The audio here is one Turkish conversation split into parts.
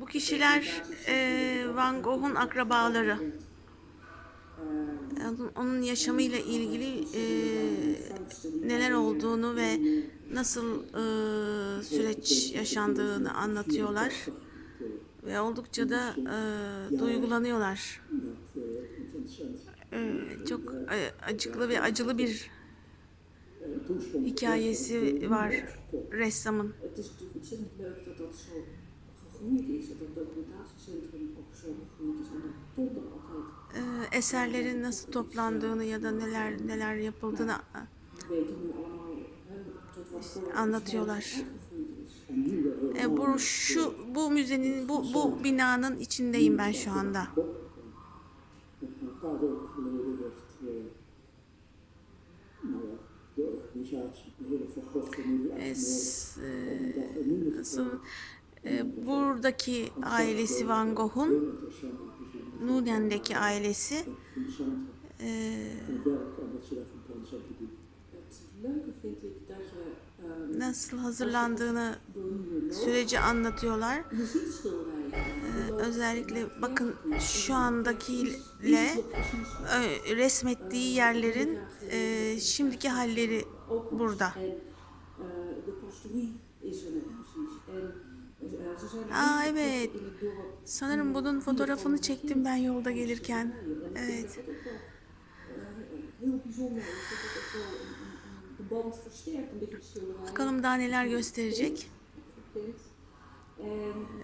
Bu kişiler e, Van Gogh'un akrabaları. Onun- Onun yaşamıyla ilgili e, neler olduğunu ve nasıl e, süreç yaşandığını anlatıyorlar. Ve oldukça da e, duygulanıyorlar. E, çok e, acıklı ve acılı bir hikayesi var ressamın. Het is dat documentatiecentrum ook zo gegroeid is. En dat komt er altijd. eserlerin nasıl toplandığını ya da neler neler yapıldığını anlatıyorlar. E, bu şu bu müzenin bu bu binanın içindeyim ben şu anda. Gogh familie E, uitgenodigd s- e, om een dag een nieuwe nasıl e, buradaki ailesi Van Gogh'un. Nunen'deki ailesi e, ehm, nasıl hazırlandığını süreci anlatıyorlar. Je ziet schilderijen. E, özellikle bakın şu andakiyle e, resmettiği yerlerin e, şimdiki halleri burada. Aa, evet. Sanırım bunun fotoğrafını çektim ben yolda gelirken. Evet. Bakalım daha neler gösterecek.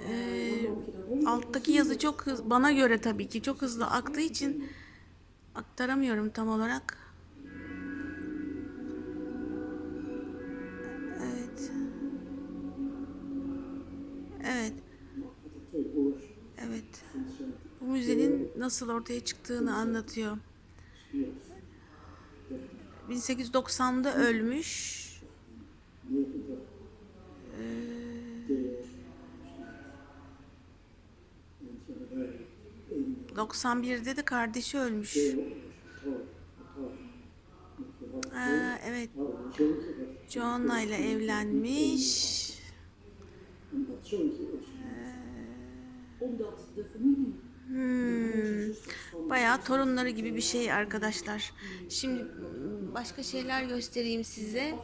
Ee. Alttaki yazı çok hız, bana göre tabii ki çok hızlı aktığı için aktaramıyorum tam olarak. Nasıl ortaya çıktığını anlatıyor. stierf 1890'da ölmüş. 90 Ee, de eind januari 91 91'de de kardeşi ölmüş. Aa, evet. Joanna ile evlenmiş. En Hmm, bayağı torunları gibi bir şey arkadaşlar. Şimdi başka şeyler göstereyim size.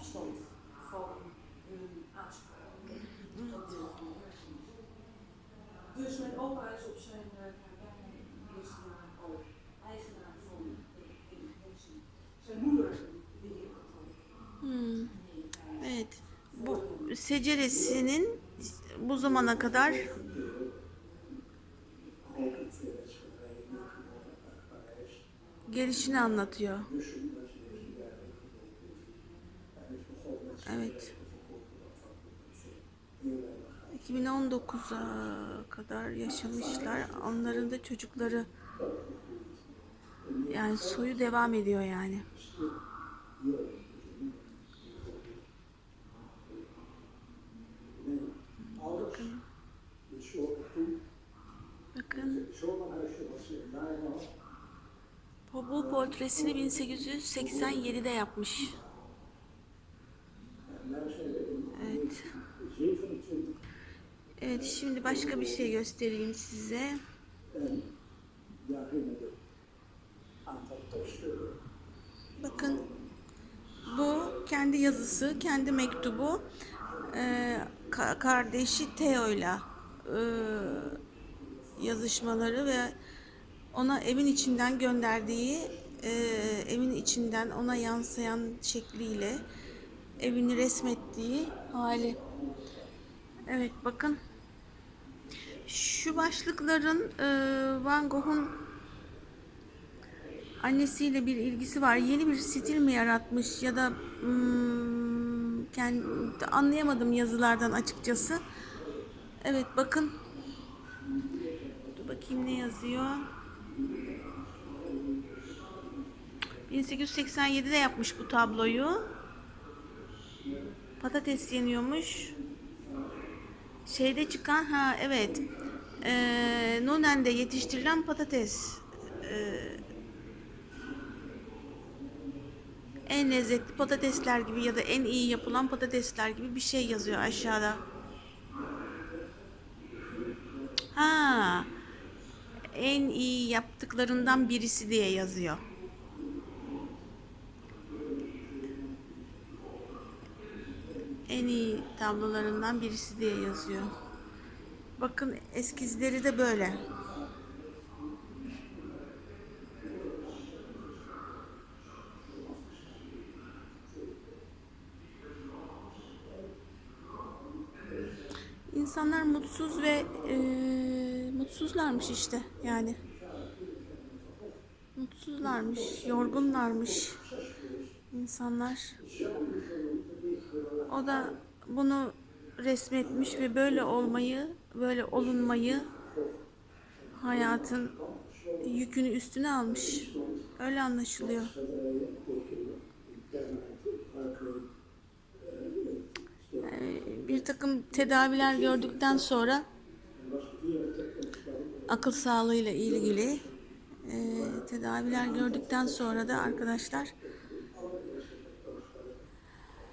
Hmm, evet. Bu seceresinin bu zamana kadar begonnen met Evet. schilderijen verkopen van heel weinig geld. 2019'a kadar yaşamışlar. Onların da çocukları yani soyu devam ediyor yani. Bu, portresini 1887'de yapmış. Evet. 27 Evet şimdi başka bir şey göstereyim size. Bakın bu kendi yazısı, kendi mektubu Ee, ka- kardeşi Theo'yla e, yazışmaları ve ona evin içinden gönderdiği e, evin içinden ona yansıyan şekliyle evini resmettiği hali. Evet bakın şu başlıkların e, Van Gogh'un annesiyle bir ilgisi var. Yeni bir stil mi yaratmış ya da hmm, kendi, anlayamadım yazılardan açıkçası. Evet bakın. Dur bakayım ne yazıyor. 1887'de yapmış bu tabloyu. Patates yeniyormuş. Şeyde çıkan ha evet. Ee, Nunen'de yetiştirilen patates. Ee, en lezzetli patatesler gibi ya da en iyi yapılan patatesler gibi bir şey yazıyor aşağıda. En iyi yaptıklarından birisi diye yazıyor. En iyi tablolarından birisi diye yazıyor. Bakın eskizleri de böyle. İnsanlar mutsuz ve eee, mutsuzlarmış işte yani. Mutsuzlarmış, yorgunlarmış insanlar. O da bunu resmetmiş ve böyle olmayı, böyle olunmayı hayatın yükünü üstüne almış. Öyle anlaşılıyor. Ee, Bir takım tedaviler gördükten sonra akıl sağlığıyla ilgili e, tedaviler gördükten sonra da arkadaşlar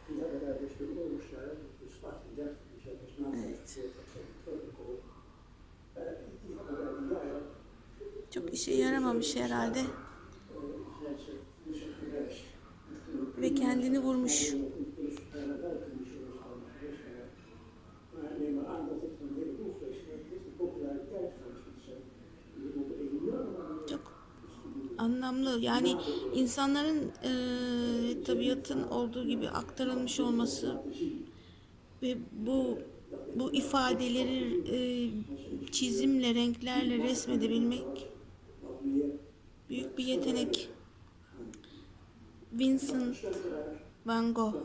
Die hebben daar dus de oorlogsjaren, dus 38, die zijn dus na 45 teruggekomen. Die hebben daar die jaren çok işe yaramamış herhalde ve kendini vurmuş. Anlamlı. Yani insanların e, tabiatın olduğu gibi aktarılmış olması ve bu bu ifadeleri e, çizimle, renklerle resmedebilmek büyük bir yetenek. Vincent Van Gogh.